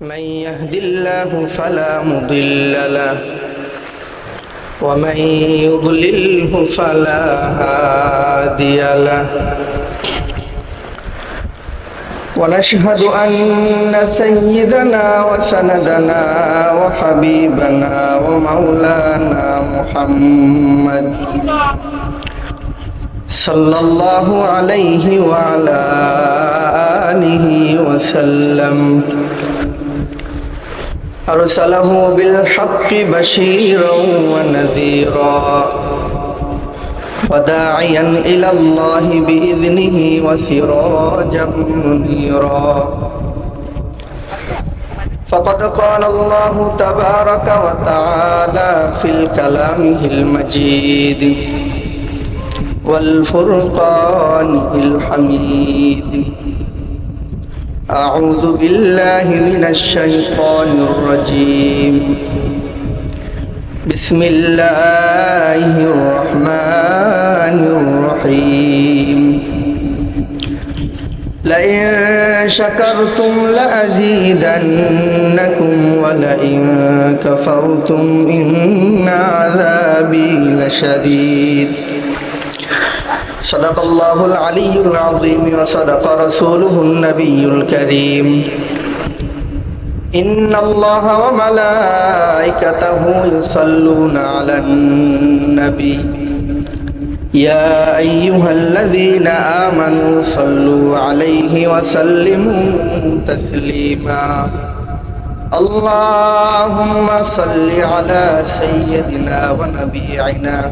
من يهد الله فلا مضل له ومن يضلله فلا هادي له. ونشهد أن سيدنا وسندنا وحبيبنا ومولانا محمد صلى الله عليه وعلى آله وسلم. أرسله بالحق بشيرا ونذيرا وداعيا إلى الله بإذنه وسراجا منيرا. فقد قال الله تبارك وتعالى في الكلامه المجيد والفرقان الحميد أعوذ بالله من الشيطان الرجيم. بسم الله الرحمن الرحيم. لئن شكرتم لأزيدنكم ولئن كفرتم إن عذابي لشديد. صدق الله العلي العظيم وصدق رسوله النبي الكريم إن الله وملائكته يصلون على النبي يا أيها الذين آمنوا صلوا عليه وسلموا تسليما اللهم صل على سيدنا ونبينا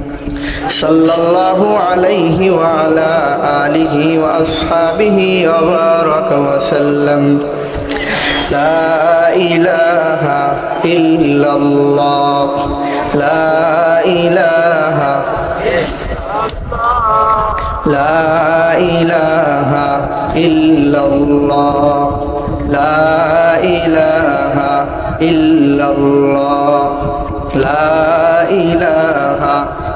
صلى الله عليه وعلى آله وأصحابه وبارك وسلم. لا إله إلا الله لا إله لا إله إلا الله لا إله إلا الله لا إله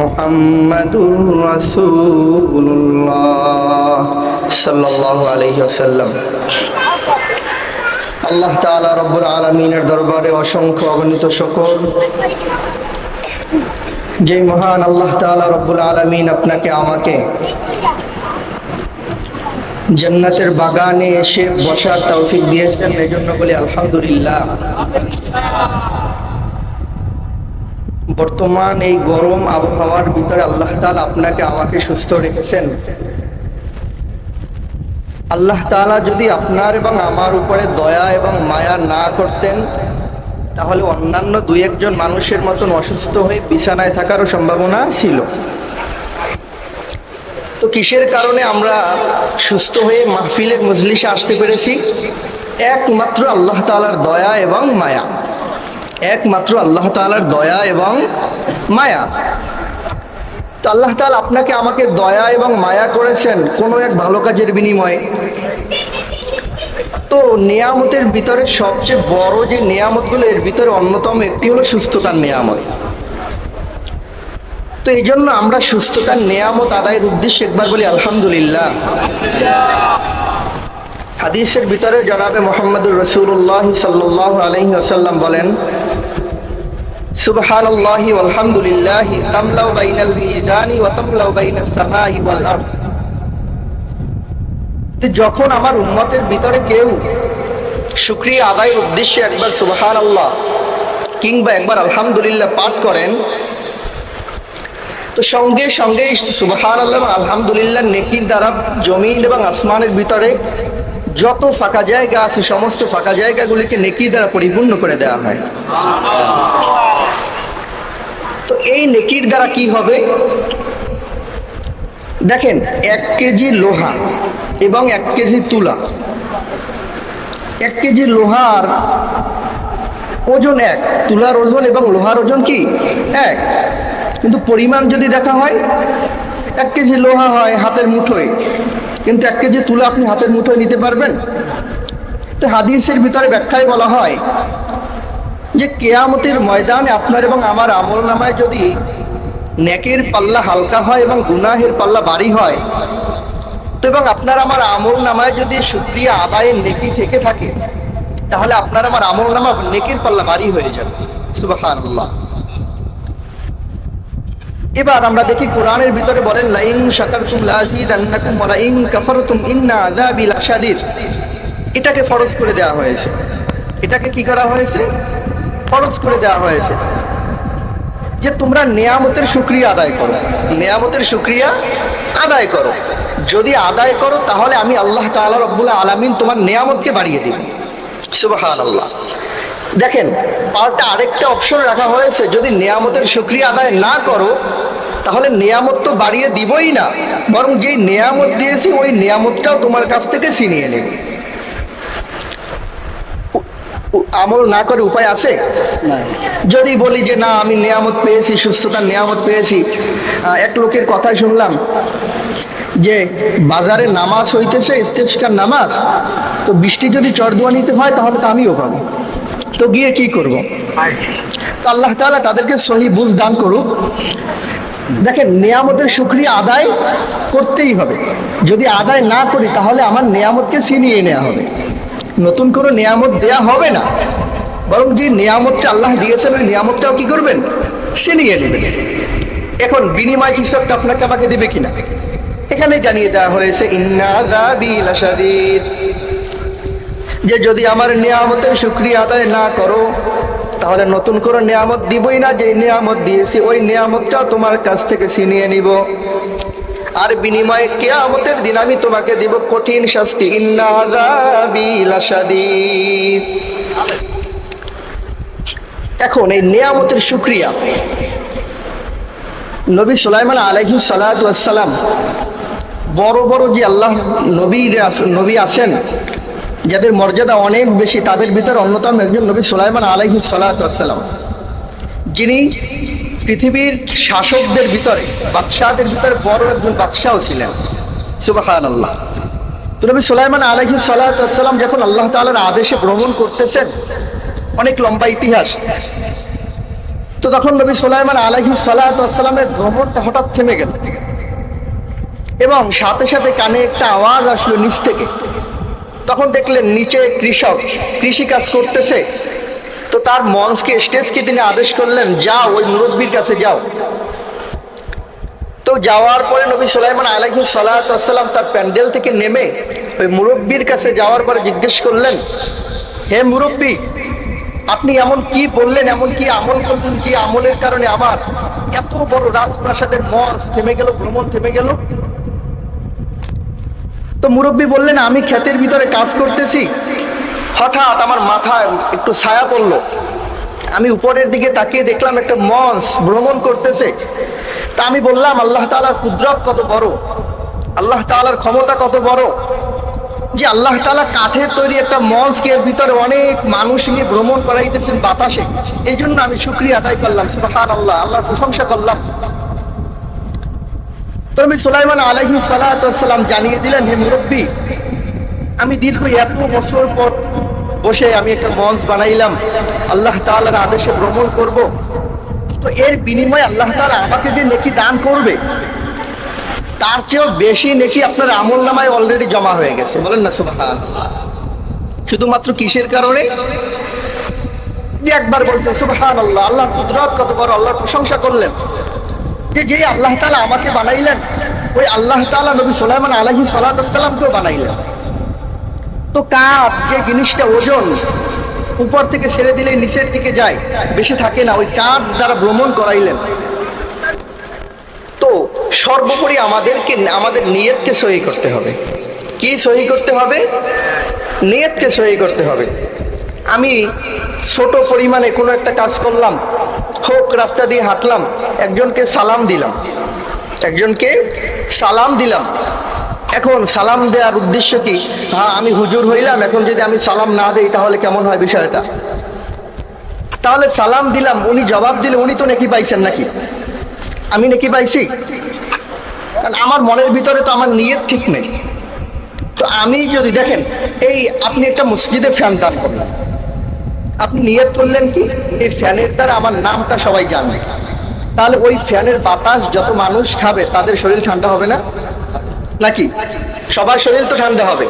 মোহাম্মদুর রাসূলুল্লাহ সাল্লাল্লাহু আলাইহি ওয়াসাল্লাম। আল্লাহ তাআলা রব্বুল আলামিনের দরবারে অসংখ্য অগণিত শকর। যে মহান আল্লাহ তাআলা রব্বুল আলামিন আপনাকে, আমাকে জান্নাতের বাগানে এসে বসার তৌফিক দিয়েছেন, এজন্য বলি আলহামদুলিল্লাহ। বর্তমান এই গরম আবহাওয়ার ভিতরে আল্লাহ তাআলা আপনাকে আমাকে সুস্থ রেখেছেন। আল্লাহ তাআলা যদি আপনার এবং আমার উপরে দয়া এবং মায়া না করতেন, তাহলে অন্যান্য দুই একজন মানুষের মতন অসুস্থ হয়ে বিছানায় থাকারও সম্ভাবনা ছিল। তো কিসের কারণে আমরা সুস্থ হয়ে মাহফিলের মজলিসে আসতে পেরেছি? একমাত্র আল্লাহ তালার দয়া এবং মায়া। একমাত্র আল্লাহ তাআলার দয়া এবং মায়া। তো আল্লাহ তাআলা আপনাকে আমাকে দয়া এবং মায়া করেছেন কোনো এক ভালো কাজের বিনিময়ে। তো নিয়ামতের ভিতরে সবচেয়ে বড় যে নিয়ামতগুলো, এর ভিতরে অন্যতম একটি হলো সুস্থতার নিয়ামত। তো এই জন্য আমরা সুস্থতার নিয়ামত আদায়ের উদ্দেশ্যে একবার বলি আলহামদুলিল্লাহ। হাদিসের ভিতরে জনাবে মোহাম্মদুর রসুল্লাহ সাল্লাহ আলহি আসাল্লাম বলেন যখন আমার উম্মতের ভিতরে কেউ শুক্রিয়া আদায়ের উদ্দেশ্যে একবার সুবহান আল্লাহ কিংবা একবার আলহামদুলিল্লাহ পাঠ করেন, তো সঙ্গে সঙ্গে সুবাহান আল্লাহ আলহামদুলিল্লাহ নেকির দ্বারা জমিন এবং আসমানের ভিতরে যত ফাঁকা জায়গা আছে, সমস্ত ফাঁকা জায়গাগুলিকে নেকি দ্বারা পরিপূর্ণ করে দেওয়া হয়। তো এই নেকির দ্বারা কি হবে? দেখেন, এক কেজি লোহা এবং এক কেজি তুলা। এক কেজি লোহার ওজন এক, তুলার ওজন এবং লোহার ওজন কি? এক। কিন্তু পরিমাণ যদি দেখা হয়, এক কেজি লোহা হয় হাতের মুঠোয় কিন্তু এক কেজি তুলা আপনি হাতের মুঠোয় নিতে পারবেন? তো হাদিসের ভিতরে ব্যাখ্যায় বলা হয় যে কেয়ামতের ময়দানে আপনার এবং আমার আমল নামায় যদি নেকের পাল্লা হালকা হয় এবং গুনাহের পাল্লা বাড়ি হয়, তো এবং আপনার আমার আমল নামায় যদি সুক্রিয়া আদায়ের নেকি থেকে থাকে, তাহলে আপনার আমার আমল নামা নেকির পাল্লা বাড়ি হয়ে যাবে। সুবহানাল্লাহ। এবার আমরা দেখি কোরআনের ভিতরে বলেন, লাইন শাকারতুম লাযিদান্নাকুম ওয়া লাইন কাফারতুম ইন্না আযাবি লাশাদীদ। এটাকে ফরজ করে দেওয়া হয়েছে। এটাকে কি করা হয়েছে? ফরজ করে দেওয়া হয়েছে। যে তোমরা নিয়ামতের শুক্রিয়া আদায় করো। নিয়ামতের শুক্রিয়া আদায় করো। যদি আদায় করো, তাহলে আমি আল্লাহ তাআলা রব্বুল আলামিন তোমার নিয়ামতকে বাড়িয়ে দিব সুবহানাল্লাহ। দেখেন পাল্টা আরেকটা অপশন রাখা হয়েছে যদি নিয়ামতের শুক্রিয়া আদায় না করো তাহলে নিয়ামত তো বাড়িয়ে দিবই না। বরং যেই নিয়ামত দিয়েছি ওই নিয়ামতটাও তোমার কাছ থেকে ছিনিয়ে নেবে। আমল না করে উপায় আছে? যদি বলি যে না আমি নিয়ামত পেয়েছি সুস্থতার নিয়ামত পেয়েছি। এক লোকের কথা শুনলাম যে বাজারে নামাজ হইতেছে ইস্তেস্কার নামাজ তো বৃষ্টি যদি চরদুয়া নিতে হয় তাহলে তো আমিও পাবো। তো গিয়ে কি করব? আল্লাহ তাআলা তাদেরকে সহি বুঝ দান করুক। দেখেন, নিয়ামতের শুক্রিয়া আদায় করতেই হবে। যদি আদায় না করি, তাহলে আমার নিয়ামতকে ছিনিয়ে নেওয়া হবে। নতুন কোনো নিয়ামত দেয়া হবে না। বরং যে নিয়ামতটা আল্লাহ দিয়েছেন, ওই নিয়ামতটাও কি করবেন? ছিনিয়ে নেবেন। এখন বিনিময় একটা আপনাকে আমাকে দেবে কিনা? এখানে জানিয়ে দেওয়া হয়েছে, ইন্না যে যদি আমার নিয়ামতের শুক্রিয়া আদায় না করো, তাহলে নতুন করে নিয়ামত দিবই না যে নিয়ামত দিয়েছি, ওই নিয়ামতটা তোমার কাছ থেকে ছিনিয়ে নিব। আর বিনিময়ে কেয়ামতের দিন আমি তোমাকে দিব কঠিন শাস্তি। এখন এই নিয়ামতের শুক্রিয়া। নবী সুলাইমান আলাইহি সালাম বড় বড় যে আল্লাহ নবী নবী আছেন যাদের মর্যাদা অনেক বেশি, তাদের ভিতর অন্যতম একজন নবী সুলাইমান আলাইহি সালাম যিনি পৃথিবীর শাসকদের ভিতরে, বাদশাহদের ভিতরে বড় একজন বাদশাহ ছিলেন। সুবাহান আল্লাহ তো নবী সুলাইমান আলাইহি সালাম যখন আল্লাহ তাআলার আদেশে ভ্রমণ করতেছেন, অনেক লম্বা ইতিহাস। তো তখন নবী সুলাইমান আলাইহি সালামের ভ্রমণটা হঠাৎ থেমে গেল। এবং সাথে সাথে কানে একটা আওয়াজ আসলো নিচ থেকে। তখন দেখলেন নিচে কৃষক কৃষি কাজ করতেছে। তো তার মঞ্চকে, স্টেজকে তিনি আদেশ করলেন, যাও, ওই মুরব্বীর কাছে যাও। তো যাওয়ার পরে নবী সুলাইমান আলাইহি সালাম তার প্যান্ডেল থেকে নেমে ওই মুরব্বীর কাছে যাওয়ার পরে জিজ্ঞেস করলেন, হে মুরব্বী, আপনি এমন কি বললেন, এমন কি আমল করলেন যে আমলের কারণে আমার এত বড় রাজপ্রাসাদের মঞ্চ থেমে গেল, ভ্রমণ থেমে গেল? তো মুরব্বী বললেন, আমি ক্ষেতের ভিতরে কাজ করতেছি। হঠাৎ আমার মাথায় একটু ছায়া পড়ল। আমি উপরের দিকে তাকিয়ে দেখলাম একটা মঞ্চ ভ্রমণ করতেছে। তা আমি বললাম, আল্লাহ তাআলার কুদরত কত বড়? আল্লাহ তাআলার ক্ষমতা কত বড়? যে আল্লাহ তাআলা কাঠের তৈরি একটা মঞ্চকে এর ভিতরে অনেক মানুষ নিয়ে ভ্রমণ করাইতেছেন বাতাসে। এই জন্য আমি শুক্রিয়া আদায় করলাম সুবাহান আল্লাহ আল্লাহর প্রশংসা করলাম। তো আমি সুলাইমান আলাইহি সালাম জানিয়ে দিলেন, হে মুরব্বী, আমি দীর্ঘ এত বছর পর বসে আমি একটা মঞ্চ বানাইলাম। আল্লাহ তাআলার আদেশে ভ্রমণ করব। তো এর বিনিময়ে আল্লাহ তাআলা আমাকে যে নেকি দান করবে, তার চেয়েও বেশি নেকি আপনার আমল নামায় অলরেডি জমা হয়ে গেছে। বলেন না, সুবহানাল্লাহ। শুধুমাত্র কিসের কারণে? একবার বলছেন সুবহানাল্লাহ আল্লাহ কুদরত কত বড়, আল্লাহর প্রশংসা করলেন। যে যে আল্লাহ তাআলা আমাকে বানাইলেন, ওই আল্লাহ তাআলা নবী সুলাইমান আলাইহিস সালাতামকেও বানাইলেন। তো কাপ, যে জিনিসটা ওজন, উপর থেকে ছেড়ে দিলে নিচের দিকে যায়, বেশি থাকে না, ওই কাপ দ্বারা ভ্রমণ করাইলেন। তো সর্বোপরি আমাদেরকে, আমাদের নিয়তকে সহি করতে হবে। কি সহি করতে হবে? নিয়তকে সহি করতে হবে। আমি ছোট পরিমাণে কোনো একটা কাজ করলাম হোক, রাস্তা দিয়ে হাঁটলাম, একজনকে সালাম দিলাম। একজনকে সালাম দিলাম। এখন সালাম দেওয়ার উদ্দেশ্য কি? হ্যাঁ আমি হুজুর হইলাম, এখন যদি আমি সালাম না দেই, তাহলে কেমন হয় বিষয়টা? তাহলে সালাম দিলাম, উনি জবাব দিলে উনি তো নাকি পাইছেন নাকি? আমি নাকি পাইছি? কারণ আমার মনের ভিতরে তো আমার নিয়ত ঠিক নেই। তো আমি যদি দেখেন, এই আপনি একটা মসজিদে ফ্যান দান করলেন। আপনি নিয়ত করলেন কি? এই ফ্যানের দ্বারা আমার নামটা সবাই জানবে। তাহলে ওই ফ্যানের বাতাস যত মানুষ খাবে, তাদের শরীর ঠান্ডা হবে না? নাকি? সবার শরীর তো ঠান্ডা হবে।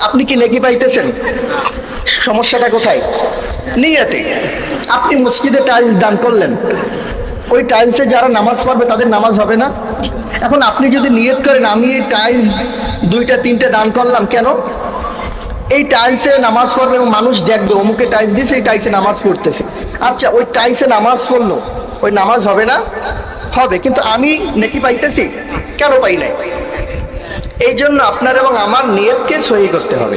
আপনি কি নেকি পাইতেছেন? সমস্যাটা কোথায়? নিয়াতে। আপনি মসজিদে টাইলস দান করলেন। ওই টাইলসে যারা নামাজ পড়বে, তাদের নামাজ হবে না? এখন আপনি যদি নিয়ত করেন, আমি এই টাইলস দুইটা, তিনটে দান করলাম, কেন? এই টাইলসে নামাজ পড়বে এবং মানুষ দেখবে, অমুকে টাইলস দিয়েছে এই টাইলসে নামাজ পড়তেছে। আচ্ছা ওই টাইলসে নামাজ পড়ল, ওই নামাজ হবে না? হবে, কিন্তু আমি নেকি পাইতেছি, কেন পাই নাই? এই জন্য আপনার এবং আমার নিয়তকে সহি করতে হবে।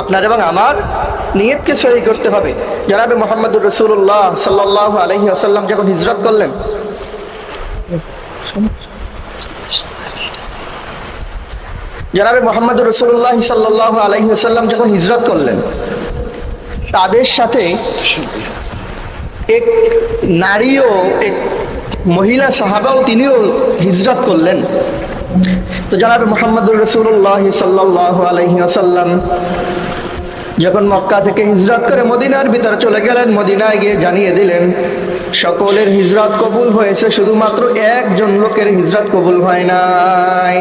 আপনার এবং আমার নিয়তকে সহি করতে হবে। জনাবে মোহাম্মদুর রসুল্লাহ সাল্লাহ আলহি আসাল্লাম যখন হিজরত করলেন জনাবে মোহাম্মদ রসুল্লাহ সাল্লাহ আলহি আসাল্লাম যখন হিজরত করলেন, তাদের সাথে এক নারীও এক মহিলা সাহাবাও তিনিও হিজরত করলেন। তো জনাবে মোহাম্মদুর রসুল্লাহ সাল্লাহ আলহি আসাল্লাম যখন মক্কা থেকে হিজরত করে মদিনার ভিতরে চলে গেলেন, মদিনায় গিয়ে জানিয়ে দিলেন, সকলের হিজরত কবুল হয়েছে, শুধুমাত্র একজন লোকের হিজরত কবুল হয় নাই।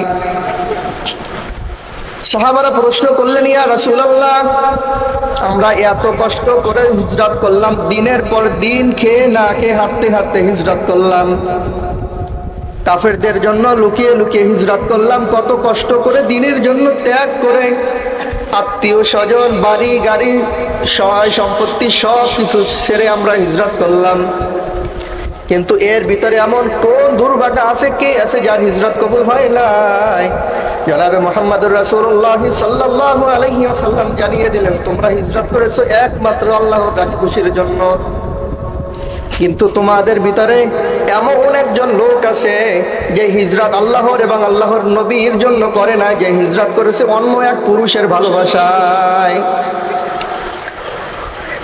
সাহাবারা প্রশ্ন করলেন, ইয়া রাসূলুল্লাহ, আমরা এত কষ্ট করে হিজরত করলাম, দিনের পর দিন খেয়ে না খেয়ে হাঁটতে হাঁটতে হিজরত করলাম। কাফেরদের জন্য লুকিয়ে লুকিয়ে হিজরত করলাম, কত কষ্ট করে দিনের জন্য ত্যাগ করে। আত্মীয় স্বজন, বাড়ি, গাড়ি, সহায় সম্পত্তি, সব কিছু ছেড়ে আমরা হিজরত করলাম। কিন্তু এর ভিতরে এমন কোন দুর্ভাগ্য আছে, কে আছে যার হিজরত কবুল হয় নাই? জনাবে মোহাম্মদুর রাসূলুল্লাহ সাল্লাল্লাহু আলাইহি ওয়াসাল্লাম জানিয়ে দিলেন, তোমরা হিজরত করেছ একমাত্র আল্লাহর রাজখুশির জন্য। কিন্তু তোমাদের ভিতরে এমন একজন লোক আছে যে হিজরত আল্লাহর এবং আল্লাহর নবীর জন্য করে না যে হিজরত করেছে অন্য এক পুরুষের ভালোবাসায়।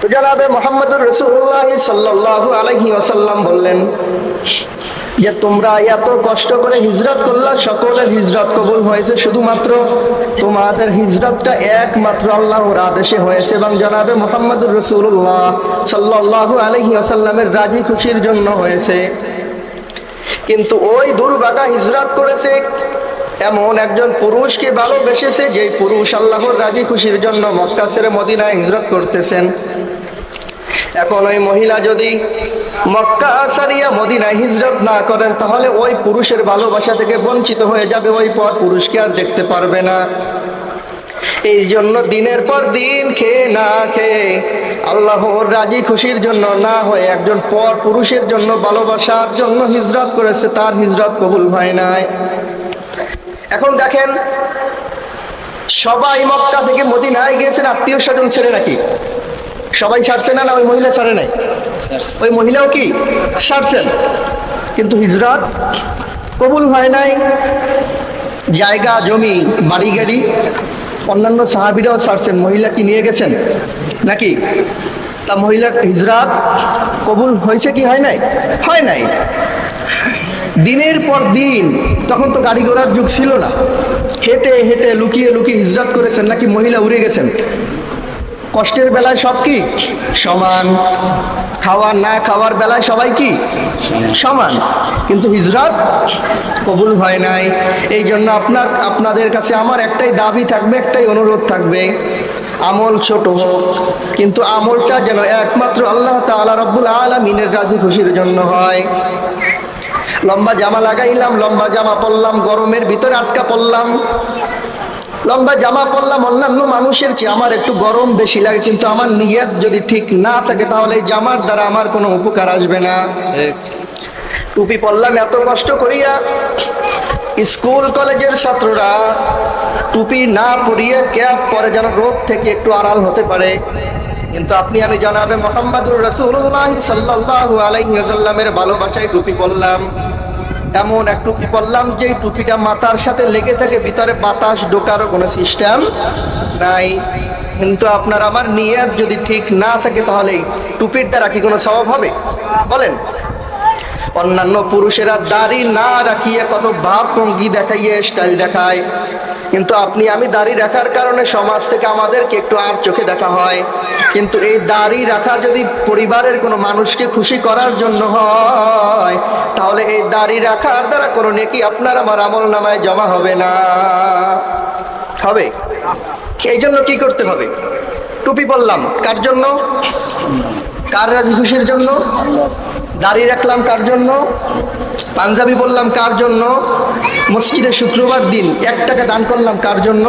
জানাবে মোহাম্মদুর রসুল্লাহ সাল্লাহ আলহি ওয়াসাল্লাম বললেন যে, তোমরা এত কষ্ট করে হিজরত করলা, সকলের হিজরত কবুল হয়েছে। শুধুমাত্র তোমাদের হিজরতটা একমাত্র আল্লাহর আদেশে হয়েছে এবং জানাবে মোহাম্মদুর রসুল্লাহ সাল্লাহ আলহি আসাল্লামের রাজি খুশির জন্য হয়েছে। কিন্তু ওই দুর্বাগা হিজরত করেছে, এমন একজন পুরুষকে ভালোবেসেছে, যে পুরুষ আল্লাহর রাজি খুশির জন্য মক্কা মদিনায় হিজরত করতেছেন। এখন ওই মহিলা যদি মক্কা সারিয়া মদিনায় হিজরত না করেন, তাহলে ওই পুরুষের ভালোবাসা থেকে বঞ্চিত হয়ে যাবে ওই পর পুরুষকে আর দেখতে পারবে না। এই জন্য দিনের পর দিন খেয়ে না খেয়ে আল্লাহর রাজি খুশির জন্য না হয়ে একজন পর পুরুষের জন্য ভালোবাসার জন্য হিজরত করেছে, তার হিজরত কবুল হয় নাই। এখন দেখেন, সবাই মক্কা থেকে মদিনায় গিয়েছেন, আত্মীয় স্বজন ছেড়ে নাকি? সবাই ছাড়ছে না না ওই মহিলা ছাড়ে নাই। ওই মহিলাও কি? ছাড়ছেন। কিন্তু হিজরত কবুল হয় নাই। জায়গা জমি বাড়ি গাড়ি অন্যান্য সাহাবিরাও ছাড়ছেন। মহিলা কি নিয়ে গেছেন? নাকি? তা মহিলার হিজরাত কবুল হয়েছে কি? হয় নাই? হয় নাই। দিনের পর দিন তখন তো গাড়ি ঘোড়ার যুগ ছিল না। হেঁটে হেঁটে লুকিয়ে লুকিয়ে হিজরত করেছেন নাকি মহিলা উড়ে গেছেন? কষ্টের বেলায় সব কি? সমান। খাওয়ার না খাওয়ার বেলায় সবাই কি? সমান। কিন্তু হিজরত কবুল হয় নাই। এই জন্য আপনার, আপনাদের কাছে আমার একটাই দাবি থাকবে, একটাই অনুরোধ থাকবে। আমল ছোট হোক, কিন্তু আমলটা যেন একমাত্র আল্লাহ তাআলা রব্বুল আলামিনের রাজি খুশির জন্য হয়। লম্বা জামা লাগাইলাম, লম্বা জামা পরলাম, গরমের ভিতরে আটকা পড়লাম। লম্বা জামা পরলাম অন্যান্য মানুষের চেয়ে আমার একটু গরম বেশি লাগে কিন্তু আমার নিয়ত যদি ঠিক না থাকে তাহলে এই জামার দ্বারা আমার কোনো উপকার আসবে না। টুপি পরলাম এত কষ্ট করিয়া স্কুল কলেজের ছাত্ররা টুপি না পরিয়ে ক্যাপ পরে যেন রোদ থেকে একটু আড়াল হতে পারে। কিন্তু আপনি আমি জানাবে মোহাম্মদুর রসুল্লাহ সাল্লাহ আলাইসাল্লামের ভালোবাসায় টুপি পরলাম। এমন এক টুপি পরলাম যে টুপিটা মাথার সাথে লেগে থাকে, ভিতরে বাতাস ঢোকারও কোনো সিস্টেম নাই। কিন্তু আপনার আমার নিয়াত যদি ঠিক না থাকে, তাহলে টুপির দ্বারা কি কোনো স্বভাব হবে? বলেন। অন্যান্য পুরুষেরা দাড়ি না রাখিয়ে কত ভাব ভঙ্গি দেখাইয়ে স্টাইল দেখায়। কিন্তু আপনি, আমি দাড়ি রাখার কারণে সমাজ থেকে আমাদেরকে একটু আর চোখে দেখা হয়। কিন্তু এই দাড়ি রাখা যদি পরিবারের কোনো মানুষকে খুশি করার জন্য হয়, তাহলে এই দাড়ি রাখার দ্বারা কোনো নেকি আপনার আমার আমল নামায় জমা হবে না। হবে? এই জন্য কি করতে হবে? টুপি পরলাম। কার জন্য? কার রাজি খুশির জন্য? দাড়ি রাখলাম কার জন্য? পাঞ্জাবি বললাম কার জন্য? মসজিদে শুক্রবার দিন এক টাকা দান করলাম কার জন্য?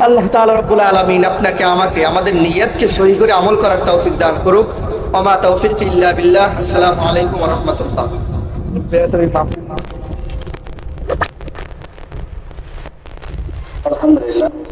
আল্লাহ তাআলা রব্বুল আলামিন আপনাকে, আমাকে, আমাদের নিয়তকে সহি করে আমল করার তৌফিক দান করুক। ওমা তৌফিক ইল্লা বিল্লাহ। আসসালামু আলাইকুম রাহমাতুল্লাহ। আলহামদুলিল্লাহ।